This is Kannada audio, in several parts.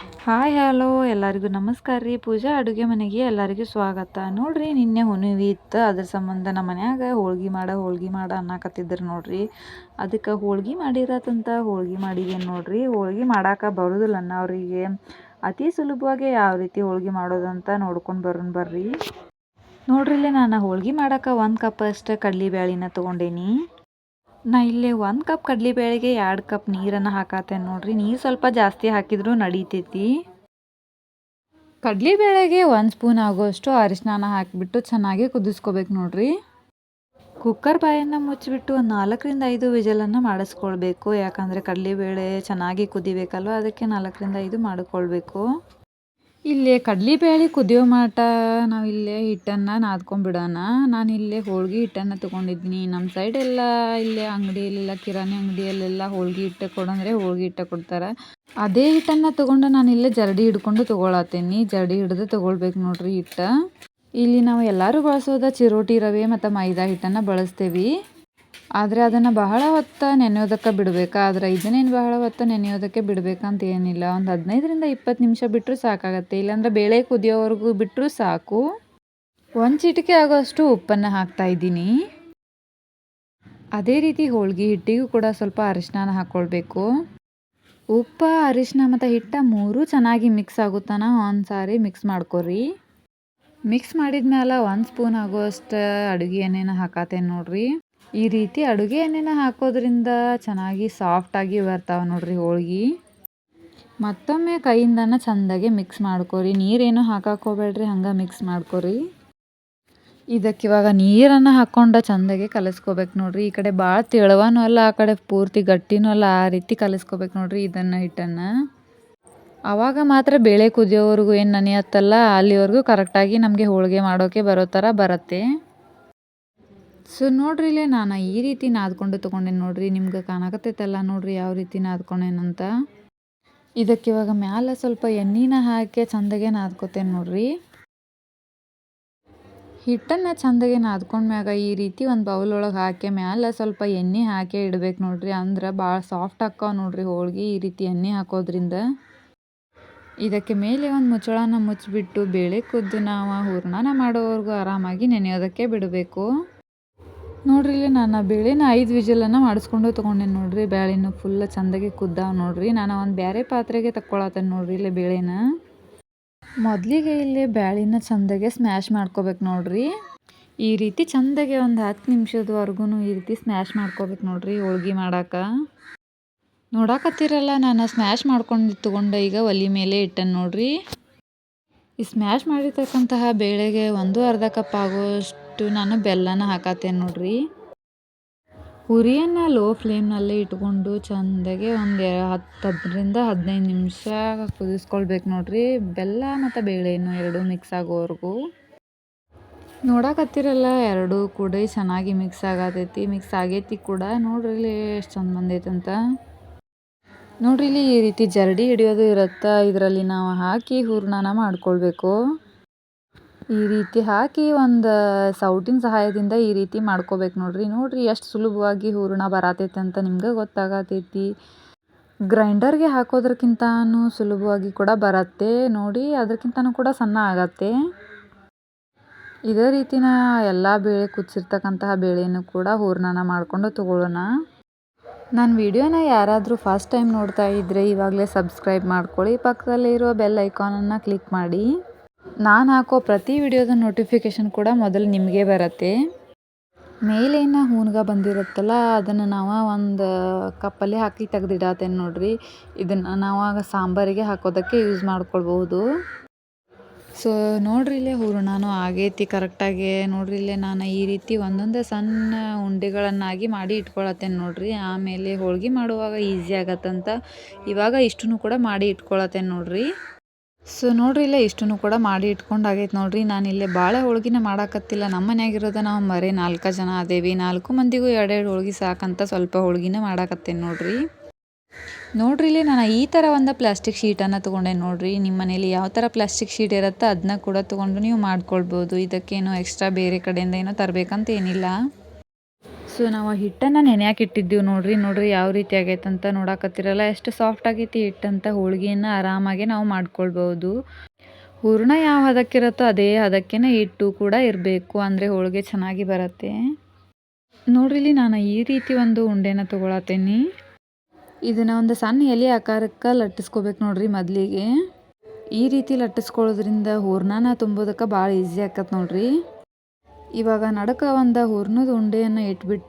ಹಾಯ್ ಹಲೋ ಎಲ್ಲರಿಗೂ ನಮಸ್ಕಾರ ರೀ. ಪೂಜಾ, ಅಡುಗೆ ಮನೆಗೆ ಎಲ್ಲರಿಗೂ ಸ್ವಾಗತ. ನೋಡ್ರಿ, ನಿನ್ನೆ ಹುಣಿವಿ ಇತ್ತು. ಅದ್ರ ಸಂಬಂಧ ನಮ್ಮ ಮನ್ಯಾಗ ಹೋಳ್ಗೆ ಮಾಡ ಹೋಳ್ಗೆ ಮಾಡ ಅನ್ನಕತ್ತಿದ್ರು ನೋಡ್ರಿ. ಅದಕ್ಕೆ ಹೋಳ್ಗೆ ಮಾಡಿರತ್ತಂತ ಹೋಳ್ಗೆ ಮಾಡಿದ್ದೀನಿ ನೋಡ್ರಿ. ಹೋಳ್ಗೆ ಮಾಡಾಕ ಬರೋದಿಲ್ಲ ಅವರಿಗೆ. ಅತಿ ಸುಲಭವಾಗಿ ಯಾವ ರೀತಿ ಹೋಳ್ಗೆ ಮಾಡೋದಂತ ನೋಡ್ಕೊಂಡು ಬರೋಣ ಬರ್ರಿ. ನೋಡ್ರಿ ಇಲ್ಲೇ ನಾನು ಹೋಳ್ಗೆ ಮಾಡಾಕ ಒಂದು ಕಪ್ ಅಷ್ಟು ಕಡ್ಲಿಬ್ಯಾಳಿನ ತೊಗೊಂಡೇನಿ. ನಾ ಇಲ್ಲಿ ಒಂದು ಕಪ್ ಕಡ್ಲಿಬೇಳೆಗೆ ಎರಡು ಕಪ್ ನೀರನ್ನು ಹಾಕತ್ತೇನೆ ನೋಡ್ರಿ. ನೀರು ಸ್ವಲ್ಪ ಜಾಸ್ತಿ ಹಾಕಿದ್ರು ನಡೀತೈತಿ. ಕಡ್ಲಿಬೇಳೆಗೆ ಒಂದು ಸ್ಪೂನ್ ಆಗೋಷ್ಟು ಅರಿಶಿನ ಹಾಕಿಬಿಟ್ಟು ಚೆನ್ನಾಗಿ ಕುದಿಸ್ಕೋಬೇಕು ನೋಡ್ರಿ. ಕುಕ್ಕರ್ ಬಾಯನ್ನು ಮುಚ್ಚಿಬಿಟ್ಟು ಒಂದು ನಾಲ್ಕರಿಂದ ಐದು ವಿಜಲನ್ನು ಮಾಡಿಸ್ಕೊಳ್ಬೇಕು. ಯಾಕಂದರೆ ಕಡಲೆಬೇಳೆ ಚೆನ್ನಾಗಿ ಕುದಿಬೇಕಲ್ವ, ಅದಕ್ಕೆ ನಾಲ್ಕರಿಂದ ಐದು ಮಾಡಿಕೊಳ್ಬೇಕು. ಇಲ್ಲಿ ಕಡಲೆಬೇಳೆ ಕುದಿಯೋ ಮಾಟ ನಾವು ಇಲ್ಲೇ ಹಿಟ್ಟನ್ನು ನಾದ್ಕೊಂಡ್ಬಿಡೋಣ. ನಾನು ಇಲ್ಲೇ ಹೋಳ್ಗೆ ಹಿಟ್ಟನ್ನು ತಗೊಂಡಿದ್ದೀನಿ ನಮ್ಮ ಸೈಡೆಲ್ಲ ಇಲ್ಲೇ ಅಂಗಡಿಯಲ್ಲೆಲ್ಲ, ಕಿರಾಣಿ ಅಂಗಡಿಯಲ್ಲೆಲ್ಲ ಹೋಳ್ಗೆ ಹಿಟ್ಟು ಕೊಡಂದ್ರೆ ಹೋಳ್ಗೆ ಹಿಟ್ಟು ಕೊಡ್ತಾರೆ. ಅದೇ ಹಿಟ್ಟನ್ನು ತೊಗೊಂಡು ನಾನು ಇಲ್ಲೇ ಜರಡಿ ಹಿಡ್ಕೊಂಡು ತಗೊಳತ್ತೀನಿ. ಜರಡಿ ಹಿಡ್ದು ತೊಗೊಳ್ಬೇಕು ನೋಡ್ರಿ ಹಿಟ್ಟು. ಇಲ್ಲಿ ನಾವು ಎಲ್ಲರೂ ಬಳಸೋದ ಚಿರೋಟಿ ರವೆ ಮತ್ತು ಮೈದಾ ಹಿಟ್ಟನ್ನು ಬಳಸ್ತೇವೆ. ಆದರೆ ಅದನ್ನು ಬಹಳ ಹೊತ್ತು ನೆನೆಯೋದಕ್ಕೆ ಬಿಡಬೇಕು. ಆದರೆ ಇದನ್ನೇನು ಬಹಳ ಹೊತ್ತು ನೆನೆಯೋದಕ್ಕೆ ಬಿಡಬೇಕಂತ ಏನಿಲ್ಲ. ಒಂದು ಹದಿನೈದರಿಂದ ಇಪ್ಪತ್ತು ನಿಮಿಷ ಬಿಟ್ಟರು ಸಾಕಾಗತ್ತೆ. ಇಲ್ಲಾಂದರೆ ಬೇಳೆ ಕುದಿಯೋವರೆಗೂ ಬಿಟ್ಟರು ಸಾಕು. ಒಂದು ಚಿಟಿಕೆ ಆಗೋಷ್ಟು ಉಪ್ಪನ್ನು ಹಾಕ್ತಾ ಇದ್ದೀನಿ. ಅದೇ ರೀತಿ ಹೋಳ್ಗೆ ಹಿಟ್ಟಿಗೂ ಕೂಡ ಸ್ವಲ್ಪ ಅರಿಶಿನ ಹಾಕ್ಕೊಳ್ಬೇಕು ಉಪ್ಪು ಅರಿಶಿನ ಮತ್ತು ಹಿಟ್ಟ ಮೂರೂ ಚೆನ್ನಾಗಿ ಮಿಕ್ಸ್ ಆಗುತ್ತಾನ? ಒಂದು ಸಾರಿ ಮಿಕ್ಸ್ ಮಾಡ್ಕೊರಿ. ಮಿಕ್ಸ್ ಮಾಡಿದ ಮೇಲೆ ಒಂದು ಸ್ಪೂನ್ ಆಗುವಷ್ಟು ಅಡುಗೆ ಏನೇನು ಹಾಕತ್ತೇನೆ ನೋಡ್ರಿ. ಈ ರೀತಿ ಅಡುಗೆ ಎಣ್ಣೆನ ಹಾಕೋದ್ರಿಂದ ಚೆನ್ನಾಗಿ ಸಾಫ್ಟಾಗಿ ಬರ್ತಾವೆ ನೋಡ್ರಿ ಹೋಳ್ಗೆ. ಮತ್ತೊಮ್ಮೆ ಕೈಯಿಂದನ ಚೆಂದಾಗಿ ಮಿಕ್ಸ್ ಮಾಡ್ಕೊರಿ. ನೀರೇನು ಹಾಕಾಕೋಬೇಡ್ರಿ ಹಂಗೆ ಮಿಕ್ಸ್ ಮಾಡ್ಕೊರಿ. ಇದಕ್ಕೆ ಇವಾಗ ನೀರನ್ನು ಹಾಕ್ಕೊಂಡು ಚೆಂದಾಗಿ ಕಲಿಸ್ಕೋಬೇಕು ನೋಡ್ರಿ. ಈ ಕಡೆ ಭಾಳ ತೆಳುವನೂ ಅಲ್ಲ, ಆ ಕಡೆ ಪೂರ್ತಿ ಗಟ್ಟಿನೂ ಅಲ್ಲ, ಆ ರೀತಿ ಕಲಿಸ್ಕೋಬೇಕು ನೋಡ್ರಿ ಇದನ್ನು ಹಿಟ್ಟನ್ನು. ಆವಾಗ ಮಾತ್ರ ಬೇಳೆ ಕುದಿಯೋವರೆಗೂ ಏನು ನೆನೆಯತ್ತಲ್ಲ, ಅಲ್ಲಿವರೆಗೂ ಕರೆಕ್ಟಾಗಿ ನಮಗೆ ಹೋಳಿಗೆ ಮಾಡೋಕ್ಕೆ ಬರೋ ಥರ ಬರುತ್ತೆ. ಸೊ ನೋಡ್ರಿ ಇಲ್ಲೇ ನಾನು ಈ ರೀತಿ ನಾದ್ಕೊಂಡು ತೊಗೊಂಡೆ ನೋಡ್ರಿ. ನಿಮ್ಗೆ ಕಾಣಕತ್ತೈತಲ್ಲ ನೋಡ್ರಿ ಯಾವ ರೀತಿ ನಾದ್ಕೊಂಡೇನಂತ ಇದಕ್ಕೆ ಇವಾಗ ಮ್ಯಾಲೆ ಸ್ವಲ್ಪ ಎಣ್ಣೆನ ಹಾಕಿ ಚಂದಗೆ ನಾದ್ಕೋತೇನೆ ನೋಡ್ರಿ. ಹಿಟ್ಟನ್ನು ಚಂದಗೆ ನಾದ್ಕೊಂಡ್ಮ್ಯಾಗ ಈ ರೀತಿ ಒಂದು ಬೌಲ್ ಒಳಗೆ ಹಾಕಿ ಮ್ಯಾಲೆ ಸ್ವಲ್ಪ ಎಣ್ಣೆ ಹಾಕಿ ಇಡ್ಬೇಕು ನೋಡ್ರಿ. ಅಂದ್ರೆ ಭಾಳ ಸಾಫ್ಟ್ ಹಾಕಾವ ನೋಡ್ರಿ ಹೋಳ್ಗೆ ಈ ರೀತಿ ಎಣ್ಣೆ ಹಾಕೋದ್ರಿಂದ. ಇದಕ್ಕೆ ಮೇಲೆ ಒಂದು ಮುಚ್ಚಳನ ಮುಚ್ಚಿಬಿಟ್ಟು ಬೇಳೆ ಕುದ್ದು ನಾವು ಹೂರ್ಣನ ಮಾಡೋವರೆಗೂ ಆರಾಮಾಗಿ ನೆನೆಯೋದಕ್ಕೆ ಬಿಡಬೇಕು. ನೋಡ್ರಿ ಇಲ್ಲಿ ನಾನು ಬೇಳೆನ ಐದು ವಿಜಲನ್ನು ಮಾಡಿಸ್ಕೊಂಡು ತೊಗೊಂಡೇನಿ ನೋಡ್ರಿ? ಬೇಳೆನೂ ಫುಲ್ ಚಂದಾಗಿ ಕುದ್ದಾವ ನೋಡ್ರಿ. ನಾನು ಒಂದು ಬೇರೆ ಪಾತ್ರೆಗೆ ತಕ್ಕೊಳತ್ತೇನೆ ನೋಡ್ರಿ ಇಲ್ಲಿ ಬೇಳೆನ. ಮೊದಲಿಗೆ ಇಲ್ಲಿ ಬೇಳೆನ ಚಂದಾಗೆ ಸ್ಮ್ಯಾಶ್ ಮಾಡ್ಕೋಬೇಕು ನೋಡ್ರಿ. ಈ ರೀತಿ ಚಂದಾಗೆ ಒಂದು ಹತ್ತು ನಿಮಿಷದವರೆಗೂ ಈ ರೀತಿ ಸ್ಮ್ಯಾಶ್ ಮಾಡ್ಕೋಬೇಕು ನೋಡ್ರಿ ಹೋಳ್ಗೆ ಮಾಡಾಕ. ನೋಡಾಕತ್ತಿರಲ್ಲ, ನಾನು ಸ್ಮ್ಯಾಶ್ ಮಾಡ್ಕೊಂಡು ತೊಗೊಂಡೆ ಈಗ ಒಲಿ ಮೇಲೆ ಇಟ್ಟೆನ್ ನೋಡ್ರಿ. ಈ ಸ್ಮ್ಯಾಶ್ ಮಾಡಿರ್ತಕ್ಕಂತಹ ಬೇಳೆಗೆ ಒಂದು ಅರ್ಧ ಕಪ್ ಆಗೋಷ್ಟು ನಾನು ಬೆಲ್ಲನ ಹಾಕತ್ತೇನೆ ನೋಡ್ರಿ. ಉರಿಯನ್ನು ಲೋ ಫ್ಲೇಮ್ನಲ್ಲೇ ಇಟ್ಕೊಂಡು ಚೆಂದಾಗೆ ಒಂದು ಹತ್ತು ಹತ್ತರಿಂದ ಹದಿನೈದು ನಿಮಿಷ ಕುದಿಸ್ಕೊಳ್ಬೇಕು ನೋಡ್ರಿ. ಬೆಲ್ಲ ಮತ್ತು ಬೇಳೆನು ಎರಡು ಮಿಕ್ಸ್ ಆಗೋವರೆಗೂ. ನೋಡಕತ್ತಿರಲ್ಲ, ಎರಡು ಕೂಡ ಚೆನ್ನಾಗಿ ಮಿಕ್ಸ್ ಆಗತೈತಿ. ಮಿಕ್ಸ್ ಆಗೈತಿ ಕೂಡ. ನೋಡ್ರಿ ಎಷ್ಟು ಚಂದ ಬಂದೈತಂತ. ನೋಡ್ರಿ ಇಲ್ಲಿ ಈ ರೀತಿ ಜರಡಿ ಹಿಡಿಯೋದು ಇರುತ್ತಾ? ಇದರಲ್ಲಿ ನಾವು ಹಾಕಿ ಹೂರ್ಣನ ಮಾಡ್ಕೊಳ್ಬೇಕು. ಈ ರೀತಿ ಹಾಕಿ ಒಂದು ಸೌಟಿನ ಸಹಾಯದಿಂದ ಈ ರೀತಿ ಮಾಡ್ಕೋಬೇಕು ನೋಡ್ರಿ. ನೋಡ್ರಿ ಎಷ್ಟು ಸುಲಭವಾಗಿ ಹೂರಣ ಬರತೈತೆ ಅಂತ ನಿಮ್ಗೆ ಗೊತ್ತಾಗತೈತಿ. ಗ್ರೈಂಡರ್ಗೆ ಹಾಕೋದ್ರಕ್ಕಿಂತನೂ ಸುಲಭವಾಗಿ ಕೂಡ ಬರತ್ತೆ. ನೋಡಿ ಅದಕ್ಕಿಂತನೂ ಕೂಡ ಸಣ್ಣ ಆಗತ್ತೆ. ಇದೇ ರೀತಿನ ಎಲ್ಲ ಬೇಳೆ ಕುದಿಸಿರ್ತಕ್ಕಂತಹ ಬೇಳೆನೂ ಕೂಡ ಹೂರ್ಣನ ಮಾಡಿಕೊಂಡು ತಗೊಳ್ಳೋಣ. ನನ್ನ ವಿಡಿಯೋನ ಯಾರಾದರೂ ಫಸ್ಟ್ ಟೈಮ್ ನೋಡ್ತಾ ಇದ್ದರೆ ಇವಾಗಲೇ ಸಬ್ಸ್ಕ್ರೈಬ್ ಮಾಡ್ಕೊಳ್ಳಿ. ಪಕ್ಕದಲ್ಲೇ ಇರುವ ಬೆಲ್ ಐಕಾನನ್ನು ಕ್ಲಿಕ್ ಮಾಡಿ. ನಾನು ಹಾಕೋ ಪ್ರತಿ ವಿಡಿಯೋದ ನೋಟಿಫಿಕೇಷನ್ ಕೂಡ ಮೊದಲು ನಿಮಗೆ ಬರುತ್ತೆ. ಮೇಲೇನ ಹೂನ್ಗ ಬಂದಿರುತ್ತಲ್ಲ, ಅದನ್ನು ನಾವು ಒಂದು ಕಪ್ಪಲ್ಲಿ ಹಾಕಿ ತೆಗೆದಿಡತ್ತೇನೆ ನೋಡ್ರಿ. ಇದನ್ನು ನಾವು ಆಗ ಸಾಂಬಾರಿಗೆ ಹಾಕೋದಕ್ಕೆ ಯೂಸ್ ಮಾಡ್ಕೊಳ್ಬಹುದು. ಸೊ ನೋಡ್ರಿ ಇಲ್ಲೇ ಹೂರಣನೂ ಆಗೈತಿ ಕರೆಕ್ಟಾಗಿ ನೋಡ್ರಿ ಇಲ್ಲೇ ನಾನು ಈ ರೀತಿ ಒಂದೊಂದೇ ಸಣ್ಣ ಉಂಡೆಗಳನ್ನಾಗಿ ಮಾಡಿ ಇಟ್ಕೊಳತ್ತೇನೆ ನೋಡ್ರಿ. ಆಮೇಲೆ ಹೋಳ್ಗೆ ಮಾಡುವಾಗ ಈಸಿ ಆಗತ್ತಂತ ಇವಾಗ ಇಷ್ಟನ್ನು ಕೂಡ ಮಾಡಿ ಇಟ್ಕೊಳತ್ತೇನೆ ನೋಡ್ರಿ. ಸೊ ನೋಡ್ರಿ, ಇಲ್ಲ ಇಷ್ಟನ್ನು ಕೂಡ ಮಾಡಿ ಇಟ್ಕೊಂಡಾಗೈತೆ ನೋಡ್ರಿ. ನಾನು ಇಲ್ಲೇ ಭಾಳ ಹೋಳ್ಗಿನ ಮಾಡಾಕತ್ತಿಲ್ಲ. ನಮ್ಮ ಮನ್ಯಾಗಿರೋದ ನಾವು ಮರಿ ನಾಲ್ಕು ಜನ ಅದೇವಿ ನಾಲ್ಕು ಮಂದಿಗೂ ಎರಡೆರಡು ಹೋಳ್ಗೆ ಸಾಕಂತ ಸ್ವಲ್ಪ ಹೋಳ್ಗಿನ ಮಾಡಾಕತ್ತೇನೆ ನೋಡ್ರಿ. ನೋಡ್ರಿ, ಇಲ್ಲಿ ನಾನು ಈ ಥರ ಒಂದು ಪ್ಲಾಸ್ಟಿಕ್ ಶೀಟನ್ನು ತೊಗೊಂಡೆ ನೋಡ್ರಿ. ನಿಮ್ಮ ಮನೇಲಿ ಯಾವ ಥರ ಪ್ಲಾಸ್ಟಿಕ್ ಶೀಟ್ ಇರುತ್ತೋ ಅದನ್ನ ಕೂಡ ತೊಗೊಂಡು ನೀವು ಮಾಡ್ಕೊಳ್ಬೋದು. ಇದಕ್ಕೇನು ಎಕ್ಸ್ಟ್ರಾ ಬೇರೆ ಕಡೆಯಿಂದ ಏನೋ ತರಬೇಕಂತ ಏನಿಲ್ಲ. ಸೊ ನಾವು ಹಿಟ್ಟನ್ನು ನೆನೆಯಾಕೆ ಇಟ್ಟಿದ್ದೀವಿ ನೋಡ್ರಿ ನೋಡ್ರಿ ಯಾವ ರೀತಿ ಆಗೈತೆ ಅಂತ ನೋಡಕತ್ತಿರಲ್ಲ. ಎಷ್ಟು ಸಾಫ್ಟ್ ಆಗೈತಿ ಹಿಟ್ಟಂತ ಹೋಳಿಗೆಯನ್ನು ಆರಾಮಾಗಿ ನಾವು ಮಾಡ್ಕೊಳ್ಬೋದು ಹೂರಣ ಯಾವ ಹದಕ್ಕಿರುತ್ತೋ ಅದೇ ಹದಕ್ಕೇ ಹಿಟ್ಟು ಕೂಡ ಇರಬೇಕು, ಅಂದರೆ ಹೋಳಿಗೆ ಚೆನ್ನಾಗಿ ಬರುತ್ತೆ. ನೋಡ್ರಿಲಿ ನಾನು ಈ ರೀತಿ ಒಂದು ಉಂಡೆನ ತೊಗೊಳತ್ತೀನಿ. ಇದನ್ನ ಒಂದು ಸಣ್ಣ ಎಲೆ ಆಕಾರಕ್ಕೆ ಲಟ್ಟಿಸ್ಕೋಬೇಕು ನೋಡ್ರಿ ಮೊದಲಿಗೆ. ಈ ರೀತಿ ಲಟ್ಟಿಸ್ಕೊಳ್ಳೋದ್ರಿಂದ ಹೂರ್ಣನ ತುಂಬೋದಕ್ಕೆ ಭಾಳ ಈಸಿ ಆಕತ್ತೆ ನೋಡ್ರಿ. ಇವಾಗ ನಡಕ ಒಂದು ಹೂರ್ಣದ ಉಂಡೆಯನ್ನು ಇಟ್ಬಿಟ್ಟು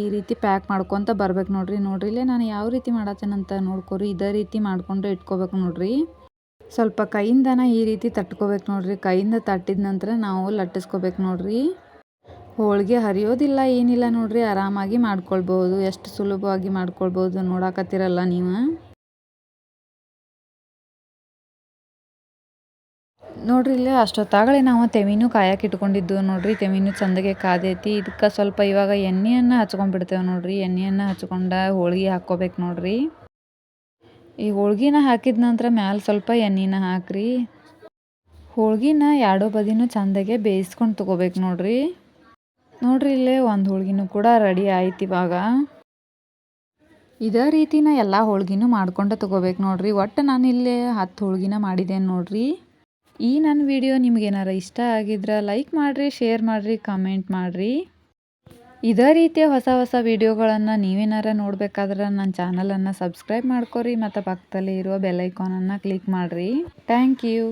ಈ ರೀತಿ ಪ್ಯಾಕ್ ಮಾಡ್ಕೊತ ಬರ್ಬೇಕು ನೋಡ್ರಿ ನೋಡ್ರಿ. ಇಲ್ಲೇ ನಾನು ಯಾವ ರೀತಿ ಮಾಡತ್ತೇನಂತ ನೋಡ್ಕೊರಿ, ಇದೇ ರೀತಿ ಮಾಡಿಕೊಂಡು ಇಟ್ಕೋಬೇಕು ನೋಡ್ರಿ. ಸ್ವಲ್ಪ ಕೈಯಿಂದನ ಈ ರೀತಿ ತಟ್ಕೋಬೇಕು ನೋಡ್ರಿ. ಕೈಯಿಂದ ತಟ್ಟಿದ ನಂತರ ನಾವು ಲಟ್ಟಿಸ್ಕೋಬೇಕು ನೋಡ್ರಿ. ಹೋಳಿಗೆ ಹರಿಯೋದಿಲ್ಲ, ಏನಿಲ್ಲ ನೋಡ್ರಿ. ಆರಾಮಾಗಿ ಮಾಡ್ಕೊಳ್ಬೋದು. ಎಷ್ಟು ಸುಲಭವಾಗಿ ಮಾಡ್ಕೊಳ್ಬೋದು ನೋಡಾಕತ್ತಿರಲ್ಲ ನೀವು. ನೋಡ್ರಿ ಇಲ್ಲೇ ಅಷ್ಟೊತ್ತಾಗಲೇ ನಾವು ತೆವಿನೂ ಕಾಯಕ್ಕೆ ಇಟ್ಕೊಂಡಿದ್ದು ನೋಡ್ರಿ. ತೆಮಿನೂ ಚಂದಗೆ ಕಾದೈತಿ. ಇದಕ್ಕೆ ಸ್ವಲ್ಪ ಇವಾಗ ಎಣ್ಣೆಯನ್ನು ಹಚ್ಕೊಂಡ್ಬಿಡ್ತೇವೆ ನೋಡ್ರಿ. ಎಣ್ಣೆಯನ್ನು ಹಚ್ಕೊಂಡ ಹೋಳಿಗೆ ಹಾಕ್ಕೋಬೇಕು ನೋಡ್ರಿ. ಈ ಹೋಳ್ಗಿನ ಹಾಕಿದ ನಂತರ ಮ್ಯಾಲೆ ಸ್ವಲ್ಪ ಎಣ್ಣೆನ ಹಾಕ್ರಿ. ಹೋಳ್ಗಿನ ಎರಡೋ ಬದಿನೂ ಚಂದಗೆ ಬೇಯಿಸ್ಕೊಂಡು ತೊಗೋಬೇಕು ನೋಡ್ರಿ. ನೋಡ್ರಿ ಇಲ್ಲೇ ಒಂದು ಹೋಳ್ಗಿನೂ ಕೂಡ ರೆಡಿ ಆಯ್ತು ಇವಾಗ. ಇದೇ ರೀತಿನ ಎಲ್ಲ ಹೋಳ್ಗಿನೂ ಮಾಡ್ಕೊಂಡು ತೊಗೋಬೇಕು ನೋಡ್ರಿ. ಒಟ್ಟು ನಾನು ಇಲ್ಲೇ ಹತ್ತು ಹೋಳ್ಗಿನ ಮಾಡಿದ್ದೇನೆ ನೋಡ್ರಿ. ಈ ನನ್ನ ವಿಡಿಯೋ ನಿಮ್ಗೇನಾರ ಇಷ್ಟ ಆಗಿದ್ರೆ ಲೈಕ್ ಮಾಡಿರಿ, ಶೇರ್ ಮಾಡಿರಿ ಕಮೆಂಟ್ ಮಾಡಿರಿ. ಇದೇ ರೀತಿಯ ಹೊಸ ಹೊಸ ವಿಡಿಯೋಗಳನ್ನು ನೀವೇನಾರ ನೋಡಬೇಕಾದ್ರೆ ನನ್ನ ಚಾನಲನ್ನು ಸಬ್ಸ್ಕ್ರೈಬ್ ಮಾಡ್ಕೊರಿ, ಮತ್ತು ಪಕ್ಕದಲ್ಲಿ ಇರುವ ಬೆಲ್ಲೈಕಾನನ್ನು ಕ್ಲಿಕ್ ಮಾಡಿರಿ. Thank you